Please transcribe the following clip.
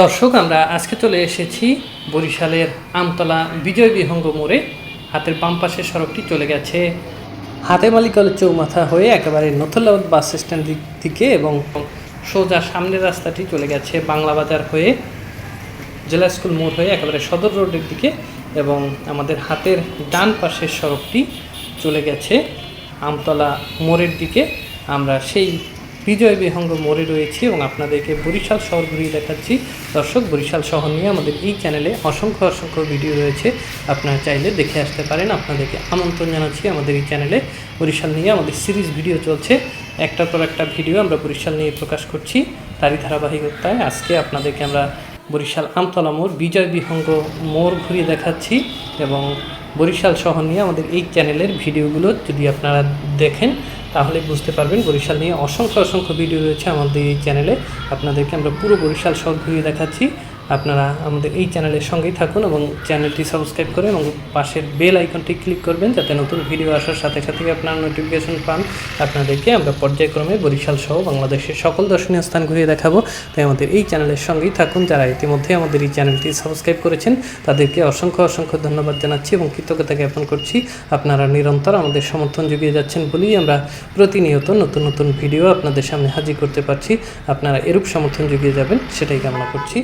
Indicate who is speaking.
Speaker 1: দর্শক, আমরা আজকে চলে এসেছি বরিশালের আমতলা বিজয় বিহঙ্গ মোড়ে। হাতের বাম পাশের সড়কটি চলে গেছে। হাতে মালিকল চৌমাথা হয়ে একেবারে নথলাবাদ বাস স্ট্যান্ড দিক থেকে এবং সোজা সামনের রাস্তাটি চলে গেছে বাংলা বাজার হয়ে। জেলা স্কুল মোড় হয়ে একেবারে সদর রোডের দিকে এবং আমাদের হাতের ডান পাশের সড়কটি চলে গেছে আমতলা মোড়ের দিকে। আমরা সেই বিজয় বিহঙ্গ মোড়ে রয়েছি এবং আপনাদেরকে বরিশাল শহর ঘুরিয়ে দেখাচ্ছি। দর্শক, বরিশাল শহর নিয়ে আমাদের এই চ্যানেলে অসংখ্য অসংখ্য ভিডিও রয়েছে। আপনারা চাইলে দেখে আসতে পারেন, আপনাদেরকে আমন্ত্রণ জানাচ্ছি আমাদের এই চ্যানেলে বরিশাল নিয়ে আমাদের সিরিজ ভিডিও চলছে। একটার পর একটা ভিডিও আমরা বরিশাল নিয়ে প্রকাশ করছি। তারই ধারাবাহিকতায় আজকে আপনাদেরকে আমরা বরিশাল আমতলা মোড়, বিজয় বিহঙ্গ মোড় ঘুরিয়ে দেখাচ্ছি এবং বরিশাল শহর নিয়ে আমাদের এই চ্যানেলের ভিডিওগুলো যদি আপনারা দেখেন তাহলে বুঝতে পারবেন বরিশাল নিয়ে অসংখ্য অসংখ্য ভিডিও রয়েছে আমাদের এই চ্যানেলে আপনাদেরকে আমরা পুরো বরিশাল শহর ঘুরিয়ে দেখাচ্ছি। আপনারা আমাদের এই চ্যানেলের সঙ্গেই থাকুন এবং চ্যানেলটি সাবস্ক্রাইব করে এবং পাশের বেল আইকনটি ক্লিক করবেন যাতে নতুন ভিডিও আসার সাথে সাথে আপনারা নোটিফিকেশন পান। আপনাদেরকে আমরা পর্যায়ক্রমে বরিশাল সহ বাংলাদেশের সকল দর্শনীয় স্থান ঘুরিয়ে দেখাবো। তাই আমাদের এই চ্যানেলের সঙ্গেই থাকুন। যারা ইতিমধ্যে আমাদের এই চ্যানেলটি সাবস্ক্রাইব করেছেন, তাদেরকে অসংখ্য অসংখ্য ধন্যবাদ জানাচ্ছি এবং কৃতজ্ঞতা জ্ঞাপন করছি। আপনারা নিরন্তর আমাদের সমর্থন জুগিয়ে যাচ্ছেন বলেই আমরা প্রতিনিয়ত নতুন নতুন ভিডিও আপনাদের সামনে হাজির করতে পারছি। আপনারা এরূপ সমর্থন জুগিয়ে যাবেন, সেটাই কামনা করছি।